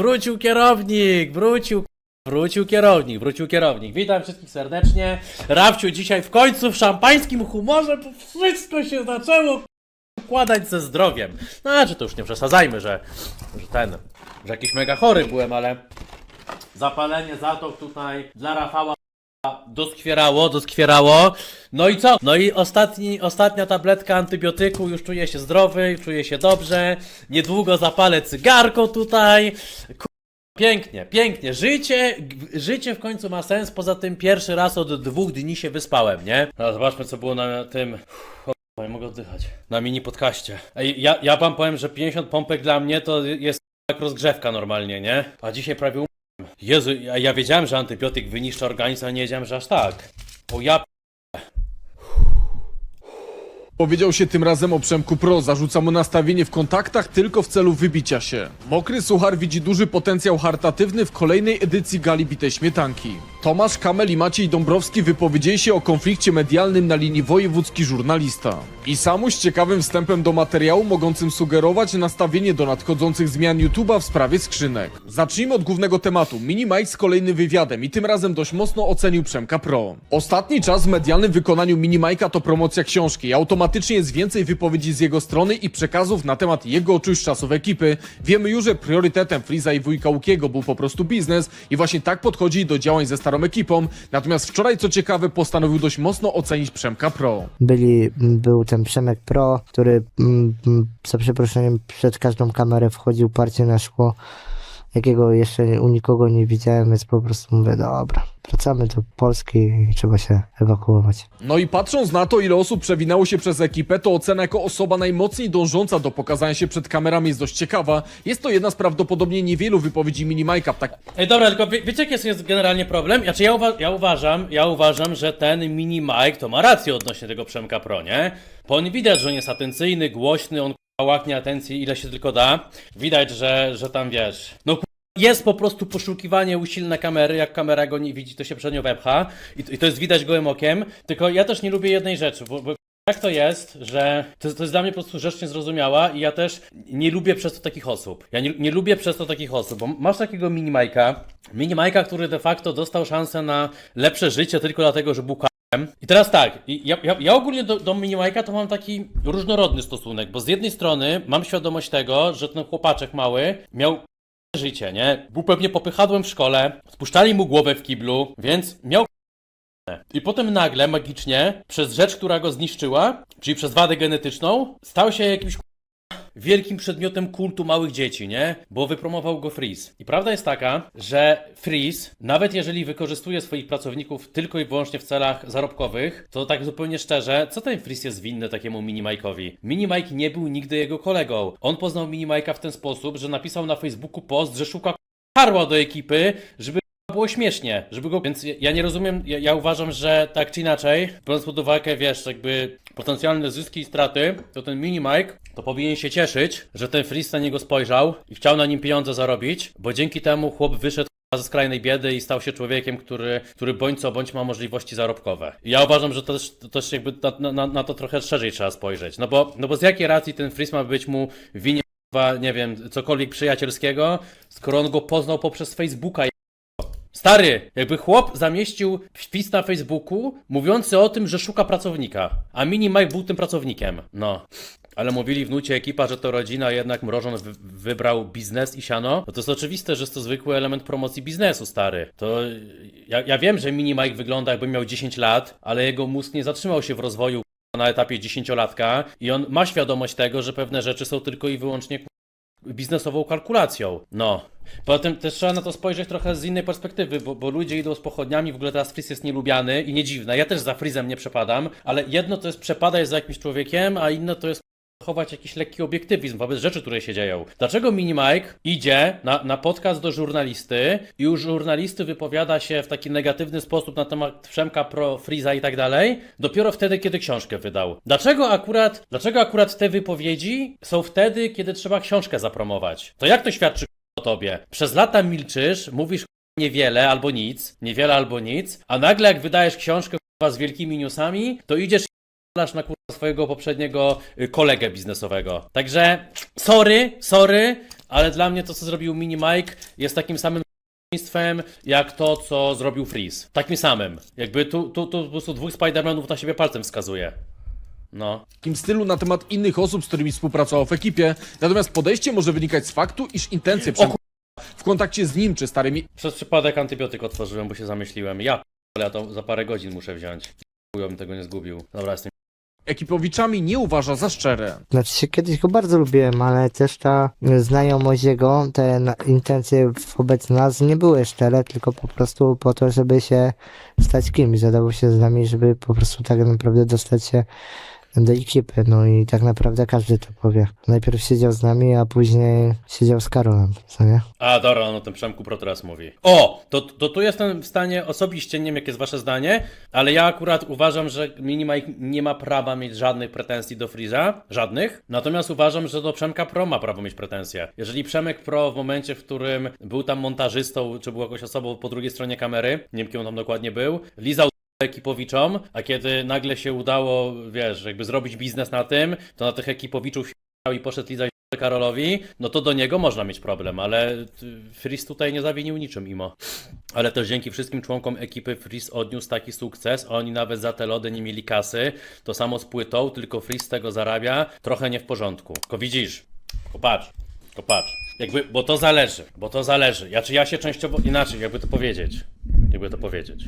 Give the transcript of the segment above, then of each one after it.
Wrócił kierownik, wrócił, wrócił kierownik, wrócił kierownik. Witam wszystkich serdecznie. Rafciu dzisiaj w końcu w szampańskim humorze, bo wszystko się zaczęło układać ze zdrowiem. No, znaczy to już nie przesadzajmy, że, że ten, że jakiś mega chory byłem, ale zapalenie zatok tutaj dla Rafała doskwierało, doskwierało. No i co? No i ostatni, ostatnia tabletka antybiotyku, już czuję się zdrowy, czuję się dobrze. Niedługo zapalę cygarko tutaj. Pięknie, pięknie. Życie, życie w końcu ma sens. Poza tym pierwszy raz od dwóch dni się wyspałem, nie? No, zobaczmy, co było na tym. Uff, o, Nie mogę oddychać. Na mini podcaście. Ej, ja, ja wam powiem, że 50 pompek dla mnie to jest jak rozgrzewka normalnie, nie? A dzisiaj prawie. Jezu, ja, ja wiedziałem, że antybiotyk wyniszcza organizm, a nie wiedziałem, że aż tak. O ja Powiedział się tym razem o Przemku Pro, zarzuca mu nastawienie w kontaktach tylko w celu wybicia się. Mokry Suchar widzi duży potencjał charytatywny w kolejnej edycji Gali Bitej Śmietanki. Tomasz Kamel i Maciej Dąbrowski wypowiedzieli się o konflikcie medialnym na linii wojewódzki żurnalista. I Samuś ciekawym wstępem do materiału mogącym sugerować nastawienie do nadchodzących zmian YouTube'a w sprawie skrzynek. Zacznijmy od głównego tematu. Mini Mike z kolejnym wywiadem i tym razem dość mocno ocenił Przemka Pro. Ostatni czas w medialnym wykonaniu Mini Mike'a to promocja książki. Automatycznie jest więcej wypowiedzi z jego strony i przekazów na temat jego odczuć czasów ekipy. Wiemy już, że priorytetem Friza i wujka Łukiego był po prostu biznes i właśnie tak podchodzi do działań ze starą ekipą. Natomiast wczoraj, co ciekawe, postanowił dość mocno ocenić Przemka Pro. byli, był ten Przemek Pro, który mm, mm, za przeproszeniem przed każdą kamerę wchodził parcie na szkło, jakiego jeszcze u nikogo nie widziałem, więc po prostu mówię, dobra, wracamy do Polski i trzeba się ewakuować. No i patrząc na to, ile osób przewinęło się przez ekipę, to ocena jako osoba najmocniej dążąca do pokazania się przed kamerami jest dość ciekawa. Jest to jedna z prawdopodobnie niewielu wypowiedzi Mini Mike'a, tak Ej, dobra, tylko wie, wiecie, jaki jest- jest generalnie problem? Znaczy, ja, uwa- ja uważam, ja uważam, że ten mini Mike to ma rację odnośnie tego Przemka Pro, nie? Bo on widać, że on jest atencyjny, głośny, on k***a, łaknie atencji ile się tylko da. Widać, że, że tam wiesz. No k***a, jest po prostu poszukiwanie usilne kamery, jak kamera go nie widzi, to się przed nią wepcha. I, to- i to jest widać gołym okiem. Tylko ja też nie lubię jednej rzeczy, bo, bo jak to jest, że to, to jest dla mnie po prostu rzecz niezrozumiała i ja też nie lubię przez to takich osób. Ja nie, nie lubię przez to takich osób, bo masz takiego minimajka, minimajka, który de facto dostał szansę na lepsze życie tylko dlatego, że był. I teraz tak, ja, ja, ja ogólnie do, do minimajka to mam taki różnorodny stosunek, bo z jednej strony mam świadomość tego, że ten chłopaczek mały miał życie, nie? Był pewnie popychadłem w szkole, spuszczali mu głowę w kiblu, więc miał i potem nagle, magicznie, przez rzecz, która go zniszczyła, czyli przez wadę genetyczną, stał się jakimś wielkim przedmiotem kultu małych dzieci, nie? Bo wypromował go Freeze. I prawda jest taka, że Freeze, nawet jeżeli wykorzystuje swoich pracowników tylko i wyłącznie w celach zarobkowych, to tak zupełnie szczerze, co ten Freeze jest winny takiemu Minimajkowi? Minimajk nie był nigdy jego kolegą. On poznał Minimajka w ten sposób, że napisał na Facebooku post, że szuka karła do ekipy, żeby było śmiesznie, żeby go. Więc ja- ja nie rozumiem, ja, ja uważam, że tak czy inaczej, biorąc pod uwagę, wiesz, jakby potencjalne zyski i straty, to ten mini Mike to powinien się cieszyć, że ten Freeze na niego spojrzał i chciał na nim pieniądze zarobić, bo dzięki temu chłop wyszedł ze skrajnej biedy i stał się człowiekiem, który, który bądź co bądź ma możliwości zarobkowe. I ja uważam, że to też, to też jakby na, na, na to trochę szerzej trzeba spojrzeć. No bo, no bo z jakiej racji ten Freeze ma być mu winien, nie wiem, cokolwiek przyjacielskiego, skoro on go poznał poprzez Facebooka Stary, jakby chłop zamieścił wpis na Facebooku mówiący o tym, że szuka pracownika, a Mini Mike był tym pracownikiem. No. Ale mówili w nucie ekipa, że to rodzina, jednak Mrożon wy wybrał biznes i siano. No to jest oczywiste, że jest to zwykły element promocji biznesu, stary. To ja, ja wiem, że Mini Mike wygląda jakby miał 10 lat, ale jego mózg nie zatrzymał się w rozwoju na etapie dziesięciolatka i on ma świadomość tego, że pewne rzeczy są tylko i wyłącznie biznesową kalkulacją. No. Poza tym też trzeba na to spojrzeć trochę z innej perspektywy, bo, bo ludzie idą z pochodniami, w ogóle teraz Freeze jest nielubiany i nie dziwne. Ja też za Freezem nie przepadam, ale jedno to jest przepadać za jakimś człowiekiem, a inne to jest chować jakiś lekki obiektywizm wobec rzeczy, które się dzieją. Dlaczego Mini Mike idzie na, na podcast do żurnalisty i u żurnalisty wypowiada się w taki negatywny sposób na temat Przemka Pro, Freeza i tak dalej, dopiero wtedy, kiedy książkę wydał? Dlaczego akurat, dlaczego akurat te wypowiedzi są wtedy, kiedy trzeba książkę zapromować? To jak to świadczy o tobie? Przez lata milczysz, mówisz niewiele albo nic, niewiele albo nic, a nagle jak wydajesz książkę z wielkimi newsami, to idziesz nasz na kurwa swojego poprzedniego y, kolegę biznesowego. Także sorry, sorry, ale dla mnie to, co zrobił Mini Mike, jest takim samym przeciwieństwem jak to, co zrobił Freeze. Takim samym. Jakby tu, tu, tu po prostu dwóch Spider-Manów na siebie palcem wskazuje. No. takim stylu na temat innych osób, z którymi współpracował w ekipie. Natomiast podejście może wynikać z faktu, iż intencje Przemka w kontakcie z nim czy starymi Przez przypadek antybiotyk otworzyłem, bo się zamyśliłem. Ja p***le, ja to za parę godzin muszę wziąć. Chuj, bym tego nie zgubił. Dobra, jestem ekipowiczami nie uważa za szczere. Znaczy się kiedyś go bardzo lubiłem, ale też ta znajomość jego, te na- intencje wobec nas nie były szczere, tylko po prostu po to, żeby się stać kimś. Zadawał się z nami, żeby po prostu tak naprawdę dostać się do ekipy. No i tak naprawdę każdy to powie. Najpierw siedział z nami, a później siedział z Karolem, co nie? A, dobra, on o tym Przemku Pro teraz mówi. O! To, to tu jestem w stanie, osobiście, nie wiem jakie jest wasze zdanie, ale ja akurat uważam, że Minimike nie ma prawa mieć żadnych pretensji do Freeza, żadnych, natomiast uważam, że do Przemka Pro ma prawo mieć pretensje. Jeżeli Przemek Pro w momencie, w którym był tam montażystą, czy był jakąś osobą po drugiej stronie kamery, nie wiem kim on tam dokładnie był, lizał ekipowiczom, a kiedy nagle się udało, wiesz, jakby zrobić biznes na tym, to na tych ekipowiczów i poszedł lizać Karolowi, no to do niego można mieć problem, ale Fris tutaj nie zawinił niczym imo. Ale też dzięki wszystkim członkom ekipy Fris odniósł taki sukces, oni nawet za te lody nie mieli kasy, to samo z płytą, tylko Fris z tego zarabia, trochę nie w porządku. Tylko widzisz, tylko patrz, tylko patrz. Jakby, bo to zależy, bo to zależy. Ja, czy ja się częściowo, inaczej, jakby to powiedzieć, jakby to powiedzieć.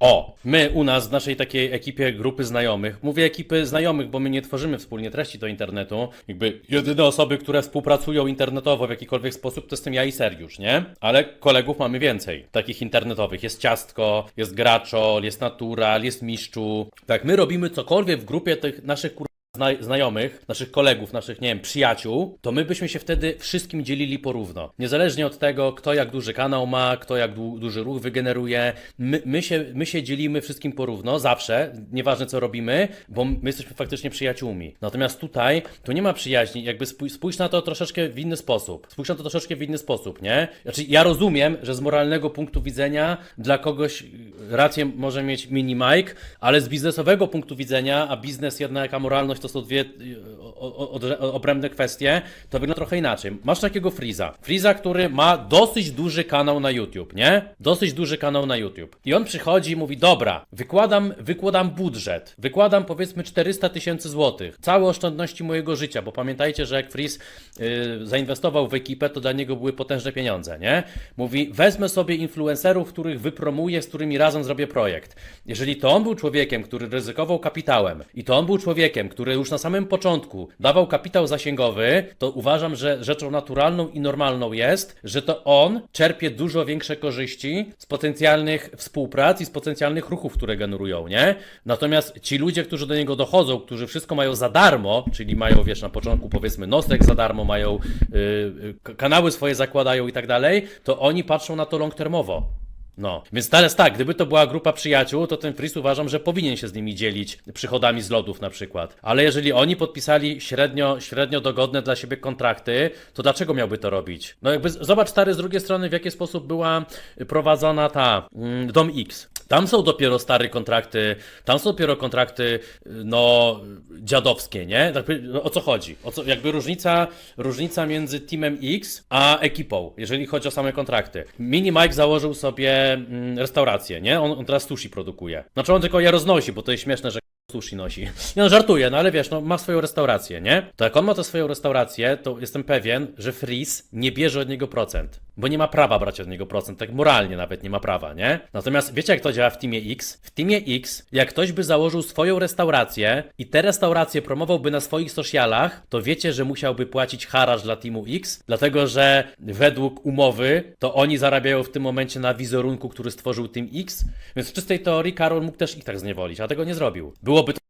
O, my u nas w naszej takiej ekipie grupy znajomych, mówię ekipy znajomych, bo my nie tworzymy wspólnie treści do internetu. Jakby jedyne osoby, które współpracują internetowo w jakikolwiek sposób, to jestem ja i Sergiusz, nie? Ale kolegów mamy więcej, takich internetowych. Jest Ciastko, jest Graczol, jest Natural, jest Miszczu. Tak, my robimy cokolwiek w grupie tych naszych kur... zna- znajomych, naszych kolegów, naszych, nie wiem, przyjaciół, to my byśmy się wtedy wszystkim dzielili porówno. Niezależnie od tego, kto jak duży kanał ma, kto jak du duży ruch wygeneruje, my, my, się, my się dzielimy wszystkim porówno, zawsze, nieważne co robimy, bo my jesteśmy faktycznie przyjaciółmi. Natomiast tutaj, tu nie ma przyjaźni, jakby spój- spójrz na to troszeczkę w inny sposób. Spójrz na to troszeczkę w inny sposób, nie? Znaczy, ja rozumiem, że z moralnego punktu widzenia dla kogoś rację może mieć mini Mike, ale z biznesowego punktu widzenia, a biznes jednak, a moralność to są dwie y, odrębne kwestie, to wygląda trochę inaczej. Masz takiego Freeza. Freeza, który ma dosyć duży kanał na YouTube, nie? Dosyć duży kanał na YouTube. I on przychodzi i mówi, dobra, wykładam, wykładam budżet, wykładam powiedzmy 400 tysięcy złotych, całe oszczędności mojego życia, bo pamiętajcie, że jak Freeze y, zainwestował w ekipę, to dla niego były potężne pieniądze, nie? Mówi, wezmę sobie influencerów, których wypromuję, z którymi razem zrobię projekt. Jeżeli to on był człowiekiem, który ryzykował kapitałem i to on był człowiekiem, który już na samym początku dawał kapitał zasięgowy, to uważam, że rzeczą naturalną i normalną jest, że to on czerpie dużo większe korzyści z potencjalnych współprac i z potencjalnych ruchów, które generują, nie? Natomiast ci ludzie, którzy do niego dochodzą, którzy wszystko mają za darmo, czyli mają, wiesz, na początku powiedzmy nosek za darmo, mają yy, kanały swoje zakładają i tak dalej, to oni patrzą na to long termowo. No, więc teraz tak, gdyby to była grupa przyjaciół, to ten Fris uważam, że powinien się z nimi dzielić przychodami z lodów na przykład. Ale jeżeli oni podpisali średnio, średnio dogodne dla siebie kontrakty, to dlaczego miałby to robić? No jakby zobacz stary z drugiej strony, w jaki sposób była prowadzona ta mm, Dom X. Tam są dopiero stare kontrakty, tam są dopiero kontrakty, y, no, dziadowskie, nie? Jakby, no, o co chodzi? O co, jakby różnica, różnica między Teamem X a ekipą, jeżeli chodzi o same kontrakty. Mini Mike założył sobie mm, restaurację, nie? On, on teraz sushi produkuje. Znaczy on tylko je roznosi, bo to jest śmieszne, że sushi nosi. Nie no, żartuję, no ale wiesz, no ma swoją restaurację, nie? To jak on ma tę swoją restaurację, to jestem pewien, że Freeze nie bierze od niego procent. Bo nie ma prawa brać od niego procent, tak moralnie nawet nie ma prawa, nie? Natomiast wiecie jak to działa w Teamie X? W Teamie X, jak ktoś by założył swoją restaurację i te restauracje promowałby na swoich socialach, to wiecie, że musiałby płacić haraż dla Teamu X, dlatego że według umowy to oni zarabiają w tym momencie na wizerunku, który stworzył Team X, więc w czystej teorii Karol mógł też ich tak zniewolić, a tego nie zrobił. Byłoby to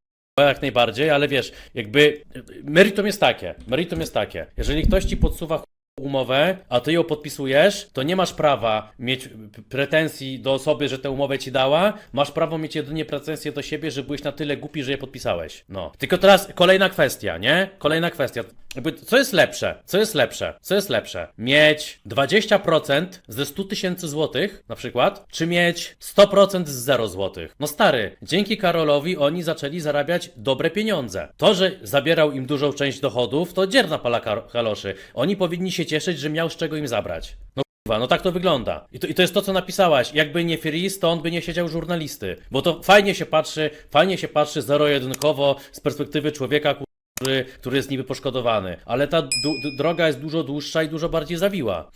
jak najbardziej, ale wiesz, jakby meritum jest takie, meritum jest takie, jeżeli ktoś ci podsuwa umowę, a ty ją podpisujesz, to nie masz prawa mieć pretensji do osoby, że tę umowę ci dała, masz prawo mieć jedynie pretensje do siebie, że byłeś na tyle głupi, że je podpisałeś. No. Tylko teraz kolejna kwestia, nie? Kolejna kwestia. Co jest lepsze? Co jest lepsze? Co jest lepsze? Mieć 20% ze 100 tysięcy złotych, na przykład, czy mieć 100% z 0 złotych? No stary, dzięki Karolowi oni zaczęli zarabiać dobre pieniądze. To, że zabierał im dużą część dochodów, to dzierna pala kaloszy. Oni powinni się cieszyć, że miał z czego im zabrać. No kurwa, no tak to wygląda. I to, I to jest to, co napisałaś. Jakby nie to on by nie siedział żurnalisty. Bo to fajnie się patrzy, fajnie się patrzy zero-jedynkowo z perspektywy człowieka, który, który jest niby poszkodowany. Ale ta droga jest dużo dłuższa i dużo bardziej zawiła.